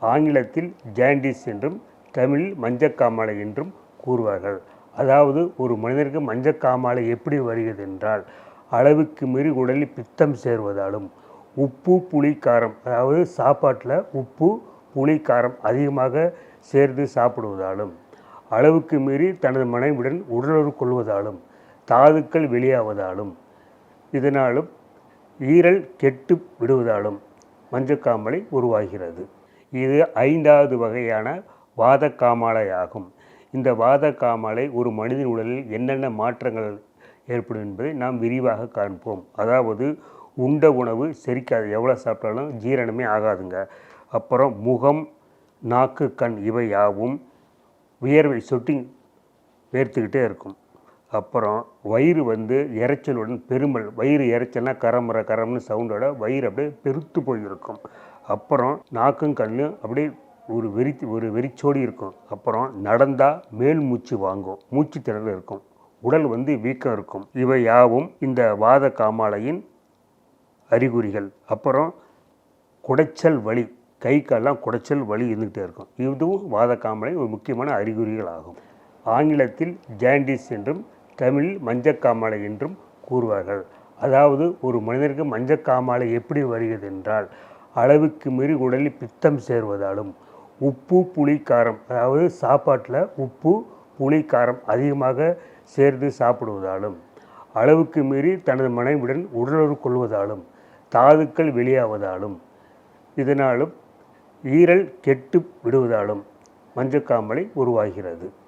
ஆங்கிலத்தில் ஜாண்டிஸ் என்றும் தமிழில் மஞ்சக்காமாலை என்றும் கூறுவார்கள். அதாவது ஒரு மனிதருக்கு மஞ்சக்காமாலை எப்படி வருகிறது என்றால் அளவுக்கு மீறி உடலில் பித்தம் சேர்வதாலும் உப்பு புளி காரம் அதாவது சாப்பாட்டில் உப்பு புளி காரம் அதிகமாக சேர்ந்து சாப்பிடுவதாலும் அளவுக்கு மீறி தனது மனைவியுடன் உடலுறவு கொள்வதாலும் தாதுக்கள் வெளியாவதாலும் இதனாலும் ஈரல் கெட்டு விடுவதாலும் மஞ்சக்காமலை உருவாகிறது. இது ஐந்தாவது வகையான வாத காமாலை ஆகும் இந்த வாத காமாலை ஒரு மனிதன் உடலில் என்னென்ன மாற்றங்கள் ஏற்படும் என்பதை நாம் விரிவாக காண்போம். அதாவது உண்ட உணவு செரிக்காது. எவ்வளோ சாப்பிட்டாலும் ஜீரணமே ஆகாதுங்க. அப்புறம் முகம் நாக்கு கண் இவை யாவும் வியர்வை சொட்டிங் வேர்த்துக்கிட்டே இருக்கும். அப்புறம் வயிறு வந்து இறைச்சலுடன் பெருமல் வயிறு இறைச்சல்னா கரமுற கரம்னு சவுண்டோட வயிறு அப்படியே பெருத்து போயிருக்கும். அப்புறம் நாக்கும் கண்ணும் அப்படியே ஒரு வெறி ஒரு வெறிச்சோடி இருக்கும். அப்புறம் நடந்தால் மேல் மூச்சு வாங்கும் மூச்சு திறல் இருக்கும். உடல் வந்து வீக்கம் இருக்கும். இவை யாவும் இந்த வாத காமாலையின் அறிகுறிகள். அப்புறம் குடைச்சல் வலி கை காலெல்லாம் குடைச்சல் வலி இருந்துகிட்டே இருக்கும். இதுவும் வாத காமலை ஒரு முக்கியமான அறிகுறிகள் ஆகும் ஆங்கிலத்தில் ஜாண்டிஸ் என்றும் தமிழில் மஞ்சக்காமாலை என்றும் கூறுவார்கள். அதாவது ஒரு மனிதருக்கு மஞ்சக்காமாலை எப்படி வருகிறது என்றால் அளவுக்கு மீறி உடலில் பித்தம் சேர்வதாலும் உப்பு புளி காரம் அதாவது சாப்பாட்டில் உப்பு புளி காரம் அதிகமாக சேர்ந்து சாப்பிடுவதாலும் அளவுக்கு மீறி தனது மனைவியுடன் உடலுறு கொள்வதாலும் தாதுக்கள் வெளியாவதாலும் இதனாலும் ஈரல் கெட்டு விடுவதாலும் மஞ்சக்காமலை உருவாகிறது.